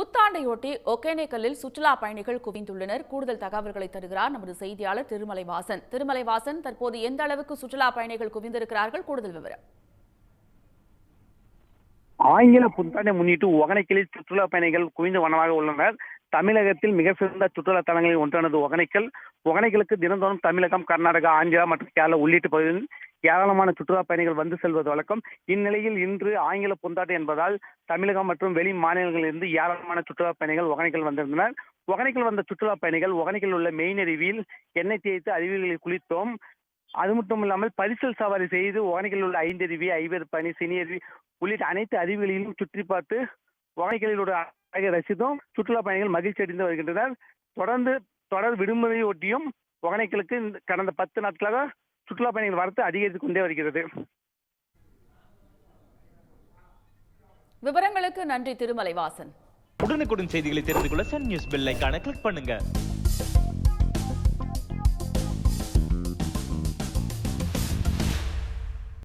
புத்தாண்டையொட்டி ஒகேனேக்கல்லில் சுற்றுலா பயணிகள் குவிந்துள்ளனர். கூடுதல் தகவல்களை தருகிறார் நமது செய்தியாளர் திருமலை வாசன் திருமலை வாசன் தற்போது எந்த அளவுக்கு சுற்றுலா பயணிகள் குவிந்திருக்கிறார்கள்? கூடுதல் விவரம். ஆங்கில புத்தாண்டை முன்னிட்டு ஒகனைக்கலில் சுற்றுலா பயணிகள் குவிந்த வனமாக உள்ளனர். தமிழகத்தில் மிக சிறந்த சுற்றுலா தலங்களில் ஒன்றானது ஒகனைக்கல். ஒகனைக்கலுக்கு தினந்தோறும் தமிழகம் கர்நாடகா ஆந்திரா மற்றும் கேரளா உள்ளிட்ட பகுதிகளில் ஏராளமான சுற்றுலா பயணிகள் வந்து செல்வது வழக்கம். இந்நிலையில் இன்று ஆங்கில புந்தாட்டு என்பதால் தமிழகம் மற்றும் வெளி மாநிலங்களிலிருந்து ஏராளமான சுற்றுலா பயணிகள் ஒகனைக்கல் வந்திருந்தனர். ஒகனைக்கல் வந்த சுற்றுலா பயணிகள் ஒகனைக்கல் உள்ள மெயின் அருவியில் எண்ணெய் தேய்த்து அருவிகளில் குளித்தோம். அது மட்டும் இல்லாமல் பரிசல் சவாரி செய்து ஒகனைக்கலில் உள்ள ஐந்தருவி ஐவர் சினி சினியருவி உள்ளிட்ட அனைத்து அருவிகளிலும் சுற்றி பார்த்து ஒகனைக்கலில் அழகை ரசித்தும். சுற்றுலா பயணிகள் மகிழ்ச்சி அடைந்து வருகின்றனர். தொடர்ந்து தொடர் விடுமுறையொட்டியும் ஒகனைக்கலுக்கு கடந்த பத்து நாட்களாக சுற்றுலா பயணிகள் வரத்து அதிகரித்துக் கொண்டே வருகிறது. விவரங்களுக்கு நன்றி திருமலை வாசன் உடனுக்குடன் செய்திகளை தெரிந்து கொள்ள சன் நியூஸ் பெல் ஐகானை கிளிக் பண்ணுங்க.